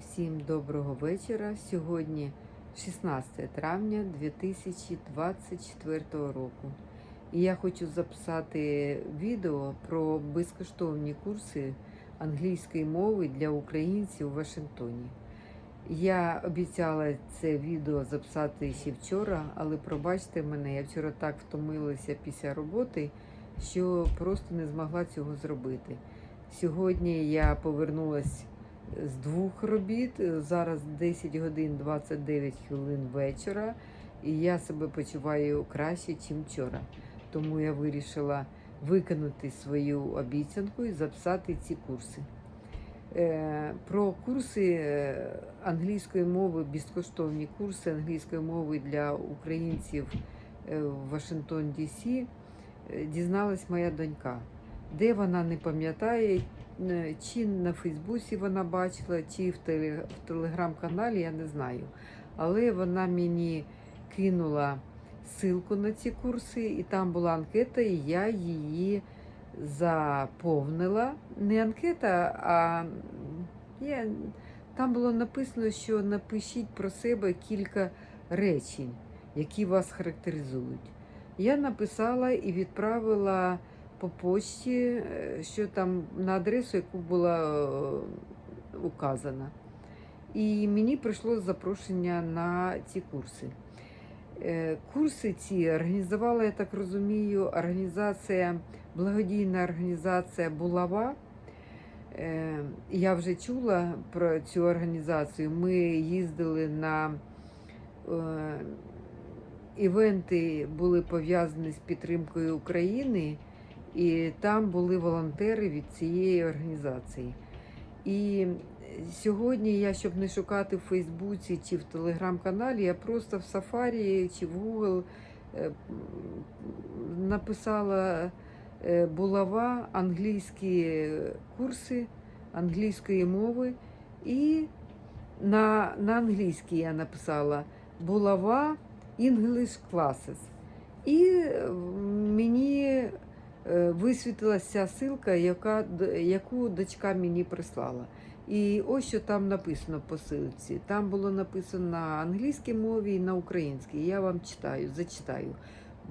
Всім доброго вечора. Сьогодні 16 травня 2024 року. І я хочу записати відео про безкоштовні курси англійської мови для українців у Вашингтоні. Я обіцяла це відео записати ще вчора, але пробачте мене, я вчора так втомилася після роботи, що просто не змогла цього зробити. Сьогодні я повернулася з двох робіт. Зараз 10 годин 29 хвилин вечора, і я себе почуваю краще, ніж вчора. Тому я вирішила виконати свою обіцянку і записати ці курси. Е, Про курси е, англійської мови, безкоштовні курси англійської мови для українців е, в Вашингтон Дісі дізналась моя донька. Де вона не пам'ятає, чи на Фейсбуці вона бачила, чи в телеграм-каналі, я не знаю. Але вона мені кинула ссылку на ці курси, і там була анкета, і я її заповнила. Не анкета, а я, там було написано, що напишіть про себе кілька речень, які вас характеризують. Я написала і відправила по почті, е, що там на адресу, яку була е, указана. І мені прийшло запрошення на ці курси. Е, Курси ці організувала, я так розумію, організація, благодійна організація Булава. Я вже чула про цю організацію. Ми їздили на івенти, були пов'язані з підтримкою України, і там були волонтери від цієї організації. І сьогодні я, щоб не шукати в Фейсбуці чи в телеграм-каналі, я просто в Сафарі чи в Google е, написала е, булава англійські курси англійської мови. І на, на англійській я написала булава English Classes. І е, мені висвітилася ссылка, яка, яку дочка мені прислала. І ось що там написано по ссылці. Там було написано на англійській мові і на українській. Я вам читаю, зачитаю.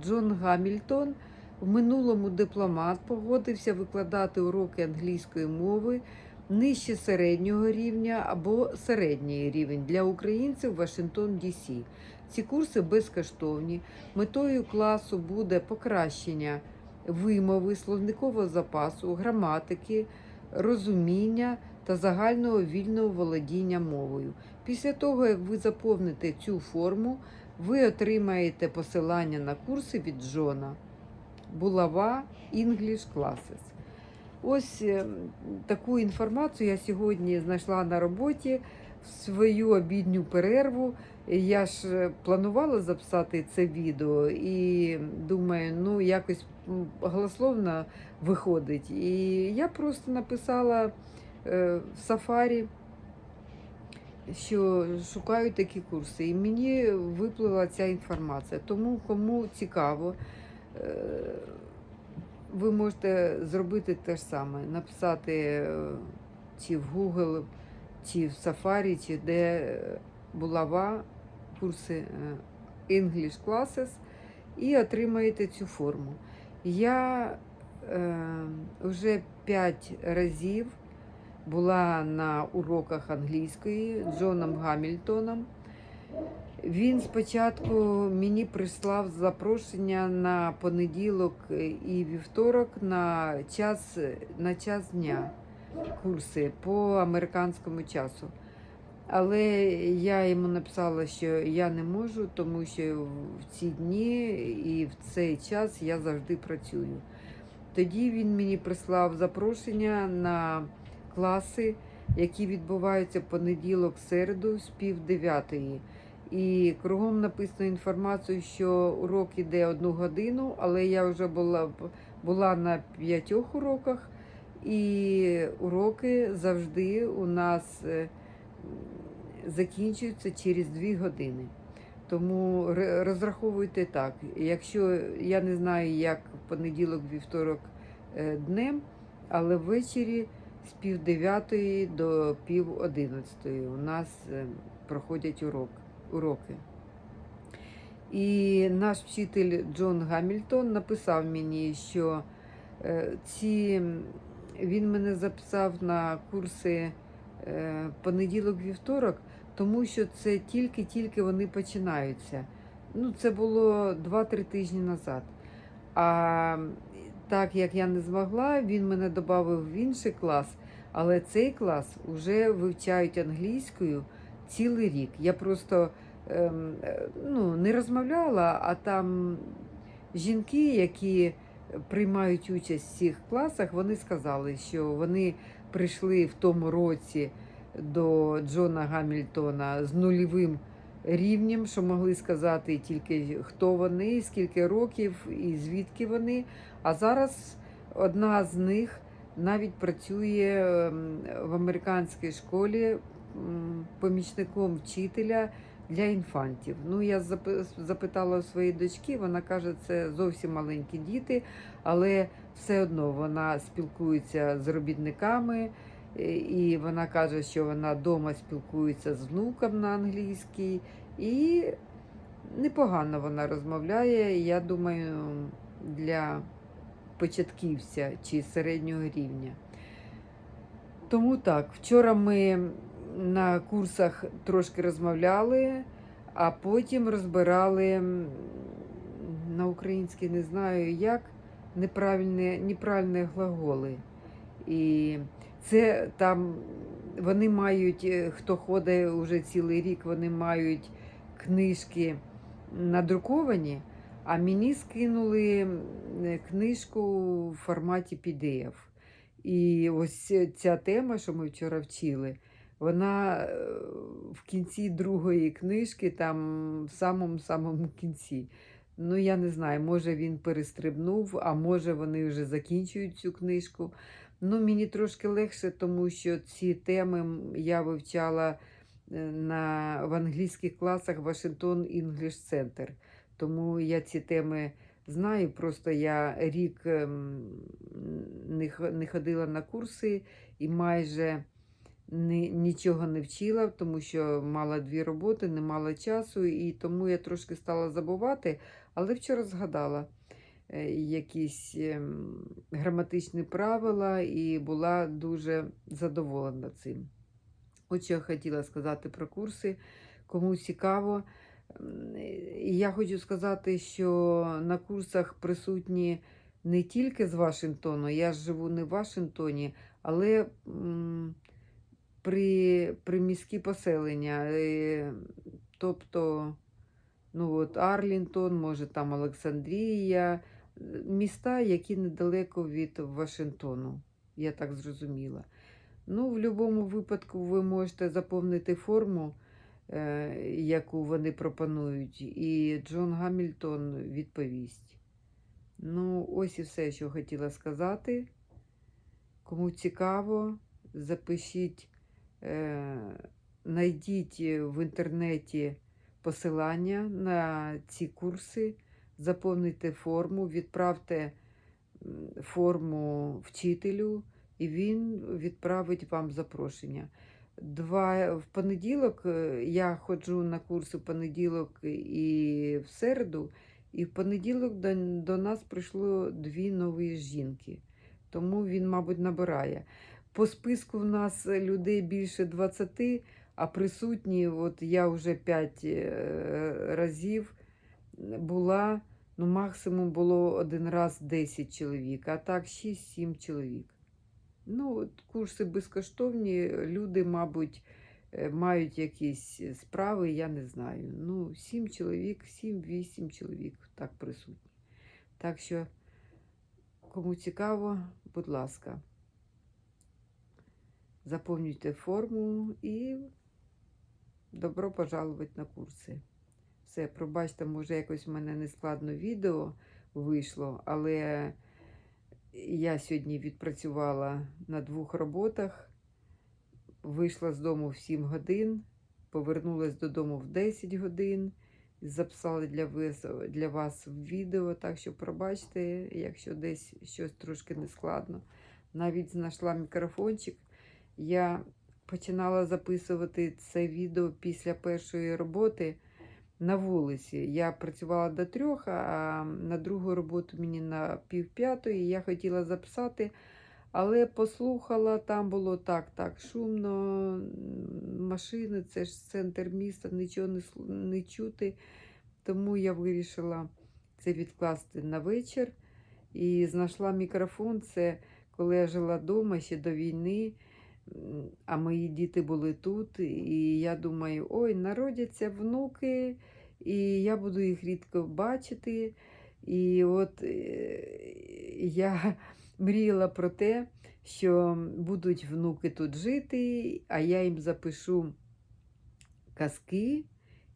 Джон Гамільтон в минулому дипломат погодився викладати уроки англійської мови нижче середнього рівня або середній рівень для українців Вашингтон Дісі. Ці курси безкоштовні. Метою класу буде покращення вимови, словникового запасу, граматики, розуміння та загального вільного володіння мовою. Після того, як ви заповните цю форму, ви отримаєте посилання на курси від Джона. Булава English Classes. Ось е, таку інформацію я сьогодні знайшла на роботі свою обідню перерву. Я ж е, планувала записати це відео і думаю, ну якось голословно виходить. І я просто написала е, в сафарі, що шукаю такі курси. І мені виплила ця інформація. Тому кому цікаво, е, ви можете зробити те ж саме, написати чи в Google, чи в Safari, чи де булава курси е, English Classes і отримаєте цю форму. Я е, вже 5 разів була на уроках англійської Джоном Гамільтоном. Він спочатку мені прислав запрошення на понеділок і вівторок на час, на час дня курси по американському часу. Але я йому написала, що я не можу, тому що в ці дні і в цей час я завжди працюю. Тоді він мені прислав запрошення на класи, які відбуваються понеділок, середу з пів дев'ятої. І кругом написано інформацію, що урок іде одну годину, але я вже була була на п'ятьох уроках, і уроки завжди у нас е, закінчуються через дві години. Тому розраховуйте так. Якщо я не знаю, як понеділок, вівторок е, днем, але ввечері з пів дев'ятої до пів одинадцятої у нас е, проходять урок, уроки. І наш вчитель Джон Гамільтон написав мені, що ці, він мене записав на курси е, понеділок-вівторок, тому що це тільки-тільки вони починаються. Ну, це було 2-3 тижні назад. А так як я не змогла, він мене додав в інший клас, але цей клас вже вивчають англійською цілий рік. Я просто ем, е, ну, не розмовляла, а там жінки, які приймають участь в цих класах, вони сказали, що вони прийшли в тому році до Джона Гамільтона з нульовим рівнем, що могли сказати тільки хто вони, скільки років і звідки вони. А зараз одна з них навіть працює ем, в американській школі помічником вчителя для інфантів. Ну, я запитала у своєї дочки, вона каже, це зовсім маленькі діти, але все одно вона спілкується з робітниками, е, і вона каже, що вона вдома спілкується з внуком на англійській, і непогано вона розмовляє. Я думаю, для початківця чи середнього рівня. Тому так, вчора ми на курсах трошки розмовляли, а потім розбирали на українській не знаю як неправильні, неправильні глаголи. І це там вони мають, е, хто ходить уже цілий рік, вони мають книжки надруковані, а мені скинули книжку в форматі PDF. І ось ця тема, що ми вчора вчили, вона е, в кінці другої книжки, там в самому-самому кінці. Ну, я не знаю, може він перестрибнув, а може вони вже закінчують цю книжку. Ну, мені трошки легше, тому що ці теми я вивчала е, на, в англійських класах Вашингтон English Center. Тому я ці теми знаю. Просто я рік ем, не, ходила на курси і майже нічого не вчила, тому що мала дві роботи, не мала часу, і тому я трошки стала забувати. Але вчора згадала е, якісь ем, граматичні правила і була дуже задоволена цим. От що я хотіла сказати про курси. Кому цікаво, я хочу сказати, що на курсах присутні не тільки з Вашингтону, я живу не в Вашингтоні, але при, приміські поселення. е, Тобто, ну от Арлінтон, може там Олександрія, е, міста, які недалеко від Вашингтону, я так зрозуміла. Ну, в будь-якому випадку ви можете заповнити форму, е, яку вони пропонують, і Джон Гамільтон відповість. Ну, ось і все, що хотіла сказати. Кому цікаво, запишіть, е, знайдіть в інтернеті посилання на ці курси, заповнюйте форму, відправте форму вчителю, і він відправить вам запрошення. Два, в понеділок е, я ходжу на курси в понеділок і в середу, і в понеділок до, до нас прийшло дві нові жінки. Тому він, мабуть, набирає. По списку в нас людей більше 20, а присутні, от я вже 5 разів була, ну максимум було один раз 10 чоловік, а так 6-7 чоловік. Ну, от курси безкоштовні, люди, мабуть, е, мають якісь справи, я не знаю. Ну, 7 чоловік, 7-8 чоловік так присутні. Так що, кому цікаво, будь ласка, заповнюйте форму і добро пожаловать на курси. Все, пробачте, може, якось в мене нескладно відео вийшло, але я сьогодні відпрацювала на двох роботах, вийшла з дому в 7 годин, повернулася додому в 10 годин, записала для вас, для вас відео, так що пробачте, якщо десь щось трошки нескладно. навіть знайшла мікрофончик. Я починала записувати це відео після першої роботи на вулиці. Я працювала до трьох, а на другу роботу мені на півп'ятої. Я хотіла записати, але послухала, там було так, так, шумно, машини, це ж центр міста, нічого не, не чути. Тому я вирішила це відкласти на вечір. І знайшла мікрофон. Це коли я жила вдома ще до війни, а мої діти були тут. І я думаю, ой, народяться внуки, і я буду їх рідко бачити. І от е, я мріяла про те, що будуть внуки тут жити, а я їм запишу казки.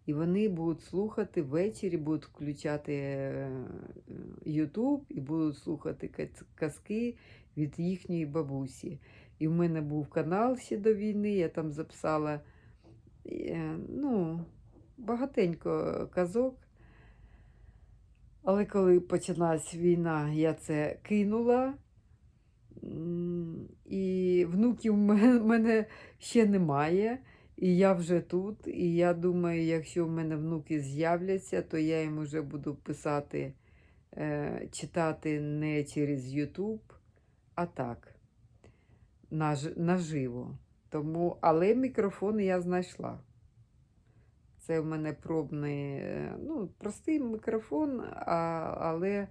І вони будуть слухати ввечері, будуть включати е, YouTube і будуть слухати казки від їхньої бабусі. І в мене був канал ще до війни, я там записала е, ну, багатенько казок. Але коли почалась війна, я це кинула. І внуків в мене- ще немає. І я вже тут. І я думаю, якщо в мене внуки з'являться, то я їм вже буду писати, е, читати не через YouTube, а так, наж, наживо. Тому, але мікрофон я знайшла. Це в мене пробний, е, ну, простий мікрофон, а, але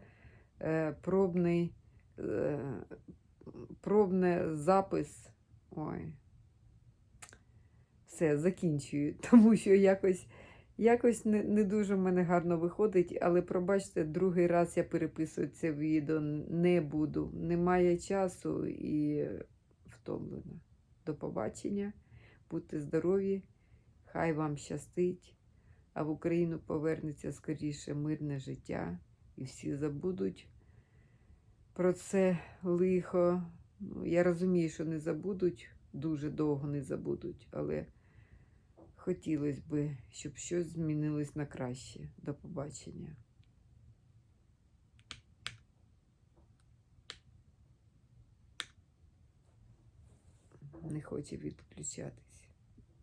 е, пробний, е, пробний запис. Ой. Все, закінчую, тому що якось, якось не, не дуже в мене гарно виходить, але пробачте, другий раз я переписую це відео не буду. Немає часу і втомлена. До побачення, будьте здорові, хай вам щастить, а в Україну повернеться скоріше мирне життя, і всі забудуть про це лихо. Ну, Я розумію, що не забудуть, дуже довго не забудуть, але хотілося б, щоб щось змінилось на краще. До побачення. Не хоче відключатись.